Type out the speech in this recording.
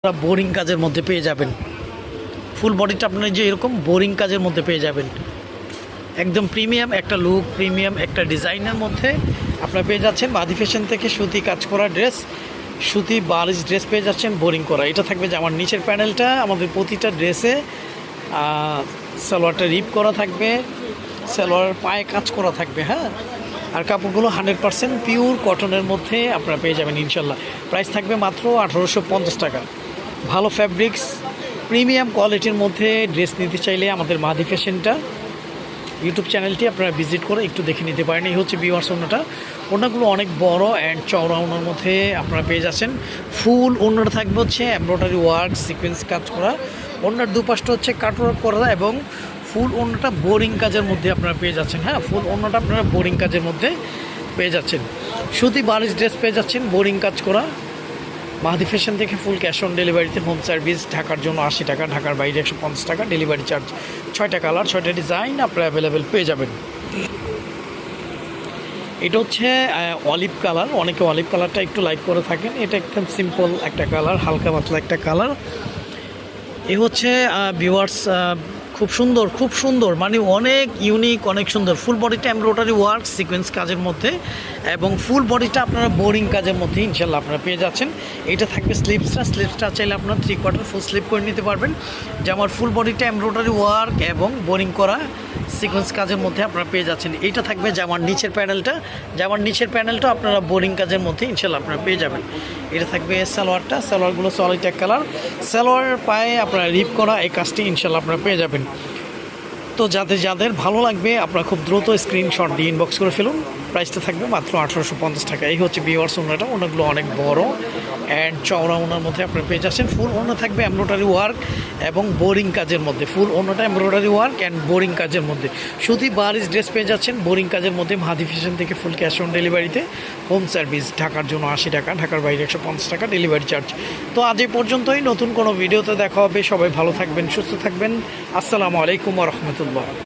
আপনারা বোরিং কাজের মধ্যে পেয়ে যাবেন। ফুল বডিটা আপনার যে এরকম বোরিং কাজের মধ্যে পেয়ে যাবেন। একদম প্রিমিয়াম একটা লুক প্রিমিয়াম একটা ডিজাইনের মধ্যে আপনারা পেয়ে যাচ্ছেন। বাদি ফ্যাশন থেকে সুতি কাজ করা ড্রেস সুতি বালিশ ড্রেস পেয়ে যাচ্ছেন বোরিং করা। এটা থাকবে যে আমার নিচের প্যানেলটা আমাদের প্রতিটা ড্রেসে সালোয়ারটা রিপ করা থাকবে, সালোয়ার পায়ে কাজ করা থাকবে হ্যাঁ? আর কাপড়গুলো হান্ড্রেড পার্সেন্ট পিওর কটনের মধ্যে আপনারা পেয়ে যাবেন, ইনশাল্লাহ। প্রাইস থাকবে মাত্র আঠারোশো পঞ্চাশ টাকা। ভালো ফ্যাব্রিক্স প্রিমিয়াম কোয়ালিটির মধ্যে ড্রেস নিতে চাইলে আমাদের মাদি ফ্যাশনটা ইউটিউব চ্যানেলটি আপনারা ভিজিট করে একটু দেখে নিতে পারেন। এই হচ্ছে বিওয়ার্স ওনাটা ওনাগুলো অনেক বড় অ্যান্ড চওড়া ওনার মধ্যে আপনারা পেয়ে যাচ্ছেন। ফুল ওনার থাকবে হচ্ছে এমব্রয়ডারি ওয়ার্ক সিকোয়েন্স কাজ করা। ওনার দুপাশটা হচ্ছে কাটওয়ার্ক করা এবং ফুল ওনাটা বোরিং কাজের মধ্যে আপনারা পেয়ে যাচ্ছেন। হ্যাঁ ফুল ওনাটা আপনারা বোরিং কাজের মধ্যে পেয়ে যাচ্ছেন। সুতি বারিশ ড্রেস পেয়ে যাচ্ছেন বোরিং কাজ করা। মাহাদি ফ্যাশন থেকে ফুল ক্যাশ অন ডেলিভারিতে হোম সার্ভিস, ঢাকার জন্য আশি টাকা, ঢাকার বাইরে একশো পঞ্চাশ টাকা, ডেলিভারি চার্জ ছয়টা কালার, ছয়টা ডিজাইন, আপনারা অ্যাভেলেবেল পেয়ে যাবেন। এটা হচ্ছে অলিভ কালার অনেকে অলিভ কালারটা একটু লাইক করে থাকেন। এটা একদম সিম্পল একটা কালার হালকা পাতলা একটা কালার এ হচ্ছে ভিউয়ার্স খুব সুন্দর খুব সুন্দর। মানে অনেক ইউনিক অনেক সুন্দর। ফুল বডিটা এমব্রয়ডারি ওয়ার্ক সিকোয়েন্স কাজের মধ্যে এবং ফুল বডিটা আপনারা বোরিং কাজের মধ্যে ইনশাল্লাহ আপনারা পেয়ে যাচ্ছেন। এটা থাকবে স্লিপসটা স্লিপসটা চাইলে আপনারা থ্রি কোয়ার্টার ফুল স্লিপ করে নিতে পারবেন। যে আমার ফুল বডিটা এমব্রয়ডারি ওয়ার্ক এবং বোরিং করা সিকোয়েন্স কাজের মধ্যে আপনারা পেয়ে যাচ্ছেন। এইটা থাকবে জামার নিচের প্যানেলটা জামার নিচের প্যানেলটা আপনারা বোরিং কাজের মধ্যে ইনশাল্লাহ আপনারা পেয়ে যাবেন। এটা থাকবে সালোয়ারটা। সালোয়ারগুলো সলিড এক কালার সালোয়ার পায়ে আপনারা রিপ করা এই কাজটি ইনশাল্লাহ আপনারা পেয়ে যাবেন। তো যাদের যাদের ভালো লাগবে আপনারা খুব দ্রুত স্ক্রিনশট দিয়ে ইনবক্স করে ফেলুন। প্রাইসটা থাকবে মাত্র আঠারোশো পঞ্চাশ টাকা। এই হচ্ছে বিওয়ার্স ওনাটা ওনাগুলো অনেক বড়। অ্যান্ড চওড়া ওনার মধ্যে আপনারা পেয়ে যাচ্ছেন। ফুল ওনা থাকবে এমব্রয়ডারি ওয়ার্ক এবং বোরিং কাজের মধ্যে। ফুল ওনাটা এমব্রয়ডারি ওয়ার্ক অ্যান্ড বোরিং কাজের মধ্যে। শুধু বারিশ ড্রেস পেয়ে যাচ্ছেন। বোরিং কাজের মধ্যে মাদি ফ্যাশন থেকে ফুল ক্যাশ অন ডেলিভারিতে হোম সার্ভিস ঢাকার জন্য আশি টাকা, ঢাকার বাইরে একশো পঞ্চাশ টাকা ডেলিভারি চার্জ তো আজ এই পর্যন্তই। নতুন কোনো ভিডিওতে দেখা হবে। সবাই ভালো থাকবেন, সুস্থ থাকবেন। আসসালামু আলাইকুম রহমতুল্লাহ।